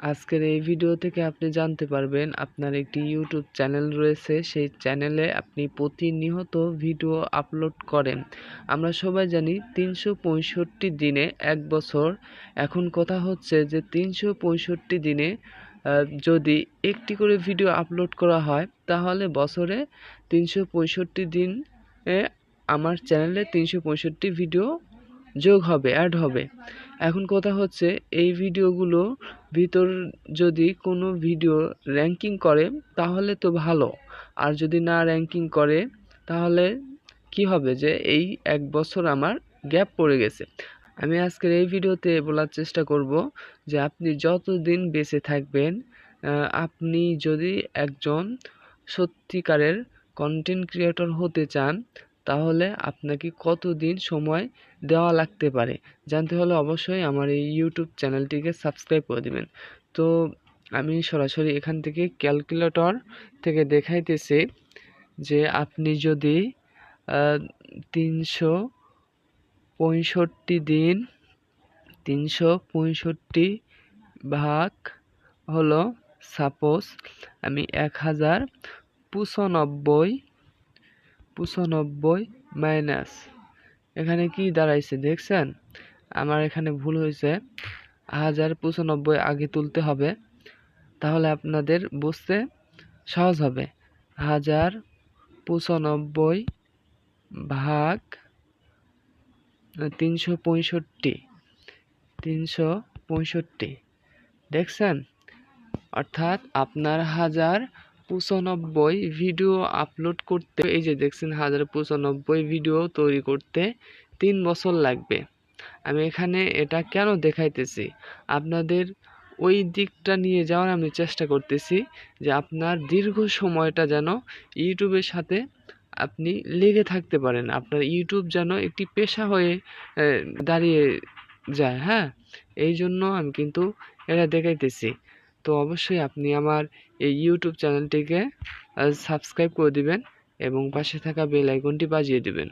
আজকের এই ভিডিও থেকে আপনি জানতে পারবেন, আপনার একটি ইউটিউব চ্যানেল রয়েছে, সেই চ্যানেলে আপনি প্রতিনিয়ত ভিডিও আপলোড করেন। আমরা সবাই জানি তিনশো পঁয়ষট্টি দিনে এক বছর। এখন কথা হচ্ছে যে তিনশো পঁয়ষট্টি দিনে যদি একটি করে ভিডিও আপলোড করা হয়, তাহলে বছরে তিনশো পঁয়ষট্টি দিন আমার চ্যানেলে তিনশো পঁয়ষট্টি ভিডিও যোগ হবে অ্যাড হবে। এখন কথা হচ্ছে, এই ভিডিওগুলো ভিতর যদি কোনো ভিডিও র্যাঙ্কিং করে, তাহলে তো ভালো। আর যদি না র্যাঙ্কিং করে, তাহলে কি হবে যে এই এক বছর আমার গ্যাপ পড়ে গেছে। আমি আজকের এই ভিডিওতে বলার চেষ্টা করব যে আপনি যতদিন বেঁচে থাকবেন আপনি যদি একজন সত্যিকারের কন্টেন্ট ক্রিয়েটর হতে চান তাহলে আপনাকে কতদিন সময় দেওয়া লাগতে পারে? জানতে হলে অবশ্যই আমার এই ইউটিউব চ্যানেলটিকে সাবস্ক্রাইব করে দিবেন। তো আমি সরাসরি এখান থেকে ক্যালকুলেটর থেকে দেখাইতেছি যে আপনি যদি তিনশো পঁয়ষট্টি দিন, তিনশো পঁয়ষট্টি ভাগ হলো সাপোজ আমি এক হাজার পঁচানব্বই পঁচানব্বই মাইনাস। এখানে কি দাঁড়াইছে দেখছেন? আমার এখানে ভুল হয়েছে। হাজার পঁচানব্বই আগে তুলতে হবে, তাহলে আপনাদের বুঝতে সহজ হবে। হাজার পঁচানব্বই ভাগ তিনশো পঁয়ষট্টি তিনশো পঁয়ষট্টি। দেখছেন? অর্থাৎ আপনার হাজার পঁচানব্বই ভিডিও আপলোড করতে, এই যে দেখছেন হাজার পঁচানব্বই ভিডিও তৈরি করতে তিন বছর লাগবে। আমি এখানে এটা কেন দেখাইতেছি? আপনাদের ওই দিকটা নিয়ে যাওয়ার আমি চেষ্টা করতেছি যে আপনার দীর্ঘ সময়টা যেন ইউটিউবের সাথে আপনি লেগে থাকতে পারেন। আপনার ইউটিউব যেন একটি পেশা হয়ে দাঁড়িয়ে যায় হ্যাঁ? এই জন্য আমি কিন্তু এটা দেখাইতেছি। তো অবশ্যই আপনি আমার এই ইউটিউব চ্যানেলটিকে সাবস্ক্রাইব করে দিবেন এবং পাশে থাকা বেল আইকনটি বাজিয়ে দিবেন।